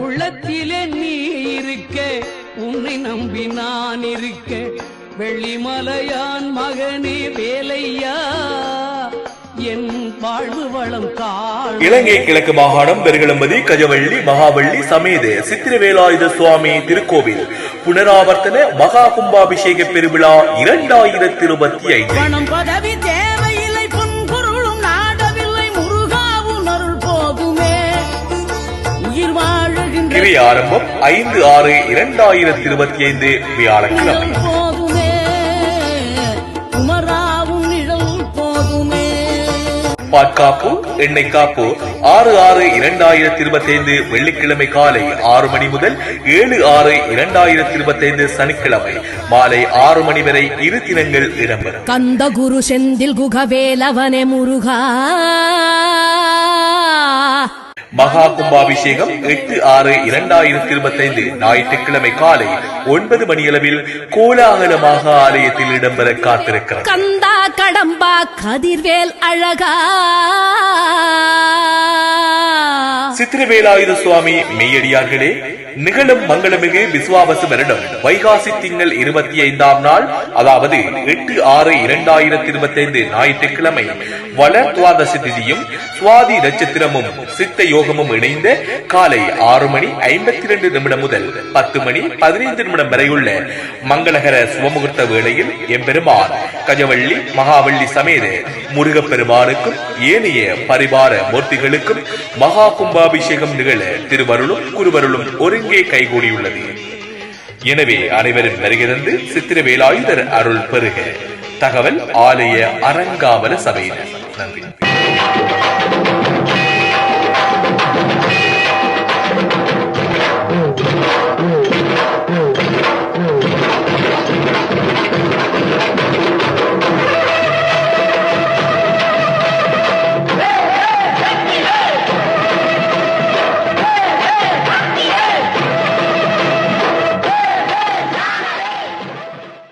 உள்ளத்திலே நீ இருக்க உன்னை நம்பி நான் இருக்க. வெள்ளிமலையான் மகனே வேலையா இலங்கை கிழக்கு மாகாணம் பெருகளம்பதி கஜவள்ளி மகாவள்ளி சமேத சித்திரவேலாயுத சுவாமி திருக்கோவில். புனராவர்த்தன மகா கும்பாபிஷேக பெருவிழா இரண்டாயிரத்தி இருபத்தி ஐந்து. கிரி ஆரம்பம் ஐந்து ஆறு இரண்டாயிரத்தி இருபத்தி ஐந்து வியாழக்கிழமை பாட்காப்பு எண்ணெய் காப்பு ஆறு ஆறு இரண்டாயிரத்தி இருபத்தி ஐந்து வெள்ளிக்கிழமை காலை ஆறு மணி முதல் ஏழு ஆறு இரண்டாயிரத்தி இருபத்தி ஐந்து சனிக்கிழமை மாலை ஆறு மணி வரை இரு தினங்கள் இடம்பெறும். கந்த குரு செந்தில் குகவேலவனே முருகா. மகா கும்பாபிஷேகம் எட்டு ஆறு இரண்டாயிரத்தி இருபத்தி ஐந்து ஞாயிற்றுக்கிழமை காலை ஒன்பது மணியளவில் கோலாகலமாக ஆலயத்தில் இடம்பெற காத்திருக்கிறார். கந்தா கடம்பா கதிர்வேல் அழகா. சித்திரவேலாயுத சுவாமி மெய்யடியார்களே நிகழும் மங்களமிகு விசுவாவசு வருடம் வைகாசி திங்கள் இருபத்தி ஐந்தாம் நாள் அதாவது எட்டு ஆறு இரண்டாயிரத்தி இருபத்தி ஐந்து ஞாயிற்றுக்கிழமை. வளர் துவாதசி திதியும் சுவாதி நட்சத்திரமும் சித்த யோகமும் இணைந்த காலை ஆறு மணி ஐம்பத்தி இரண்டு நிமிடம் முதல் பத்து மணி பதினைந்து நிமிடம் வரையுள்ள மங்களகர சுவமுகூர்த்த வேளையில் எம்பெருமான் கஜவள்ளி மகாவள்ளி சமேத முருகப்பெருமானுக்கும் ஏனைய பரிவார மூர்த்திகளுக்கும் மகா கும்பாபி கும்பாபிஷேகம் நிகழ திருவருளும் குருவருளும் ஒருங்கே கைகூடியுள்ளது. எனவே அனைவரும் வருகிறது சித்திரவேலாயுதர் அருள் பெறுக. தகவல் ஆலய அரங்காவல சபையினர். நன்றி.